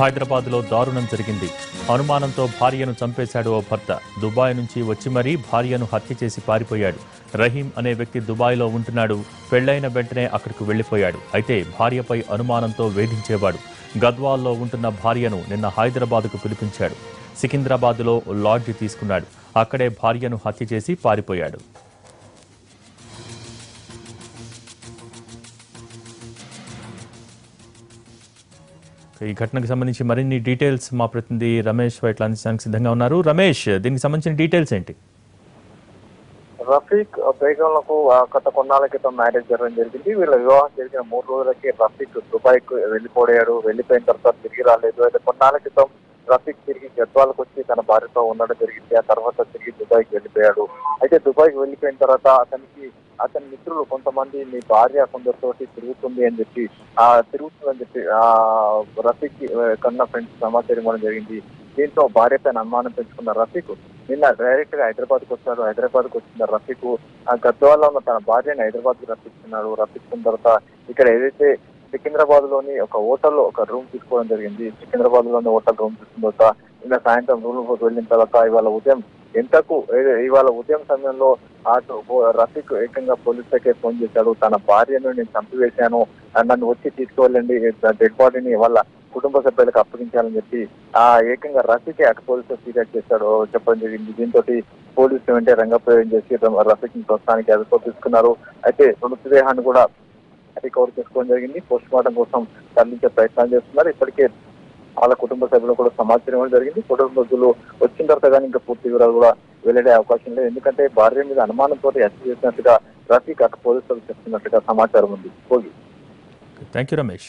హైదరాబాద్లో దారుణం జరిగింది. అనుమానంతో భార్యను చంపేశాడు ఓ భర్త. దుబాయ్ నుంచి వచ్చి మరీ భార్యను హత్య చేసి పారిపోయాడు. రహీం అనే వ్యక్తి దుబాయ్లో ఉంటున్నాడు. పెళ్ళైన వెంటనే అక్కడికి వెళ్ళిపోయాడు అయితే భార్యపై అనుమానంతో వేధించేవాడు. గద్వాల్లో ఉంటున్న భార్యను నిన్న హైదరాబాద్కు పిలిపించాడు. సికింద్రాబాద్లో లాడ్జి తీసుకున్నాడు. అక్కడే భార్యను హత్య చేసి పారిపోయాడు. ఈ ఘటనకు సంబంధించి మరిన్ని డీటెయిల్స్ మా ప్రతినిధి రమేష్ వైట్ల అందించడానికి సిద్ధంగా ఉన్నారు. రమేష్ దీనికి సంబంధించిన డీటెయిల్స్ ఏంటి? రఫీక్ బేగంలకు గత కొన్నాళ్ళ క్రితం మ్యారేజ్ జరగడం జరిగింది. వీళ్ళ వివాహం జరిగిన మూడు రోజులకి రఫీక్ దుబాయ్కు వెళ్ళిపోయాడు. వెళ్ళిపోయిన తర్వాత తిరిగి రాలేదు. అయితే కొన్నాళ్ళ క్రితం రఫీక్ తిరిగి గద్వాలకు వచ్చి తన భార్యతో ఉండడం జరిగింది. ఆ తర్వాత తిరిగి దుబాయ్కి వెళ్ళిపోయాడు. అయితే దుబాయ్కి వెళ్ళిపోయిన తర్వాత అతనికి అతని మిత్రులు కొంతమంది మీ భార్య కొందరితోటి తిరుగుతుంది అని చెప్పి ఆ తిరుగుతుందని చెప్పి ఆ రఫీక్ కన్నా ఫ్రెండ్స్ సమాచారం ఇవ్వడం జరిగింది. దీంతో భార్య పైన అనుమానం పెంచుకున్న రఫీక్ నిన్న డైరెక్ట్గా హైదరాబాద్కు వచ్చాడు హైదరాబాద్కు వచ్చిన రఫీక్ ఆ గద్వాల్లో ఉన్న తన భార్యని హైదరాబాద్కు రప్పించుకున్నాడు రప్పించుకున్న తర్వాత ఇక్కడ ఏదైతే సికింద్రాబాద్లోని ఒక హోటల్లో ఒక రూమ్ తీసుకోవడం జరిగింది. సికింద్రాబాద్లోని హోటల్ రూమ్ తీసుకున్న తర్వాత నిన్న సాయంత్రం రూమ్ వెళ్ళిన తర్వాత ఇవాళ ఉదయం ఎంతకు ఇవాళ ఉదయం సమయంలో అటు రఫీక్ ఏకంగా పోలీసులకే ఫోన్ చేశాడు. తన భార్యను నేను చంపివేశాను. నన్ను వచ్చి తీసుకువెళ్ళండి డెడ్ బాడీని వాళ్ళ కుటుంబ సభ్యులకు అప్పగించాలని చెప్పి ఆ ఏకంగా రఫీకే అటు పోలీసులు ఫిర్యాదు చేశాడు. చెప్పడం జరిగింది దీంతో పోలీసులు వెంటనే రంగప్రయోగం చేసి రఫీక్ని ప్రస్తుతానికి అదుపు తీసుకున్నారు. అయితే మృతదేహాన్ని కూడా రికవర్ చేసుకోవడం జరిగింది. పోస్ట్ మార్టం కోసం తరలించే ప్రయత్నాలు చేస్తున్నారు. ఇప్పటికే వాళ్ళ కుటుంబ సభ్యులు కూడా సమాచారం ఇవ్వడం జరిగింది. కుటుంబ సభ్యులు వచ్చిన తర్వాత కానీ ఇంకా పూర్తి వివరాలు కూడా వెల్లడే అవకాశం లేదు. ఎందుకంటే భార్య మీద అనుమానంతో అరెస్ట్ చేసినట్టుగా రఫీక్ అటు పోలీసులు చెప్తున్నట్టుగా సమాచారం ఉంది. పోగి థ్యాంక్ యూ రమేష్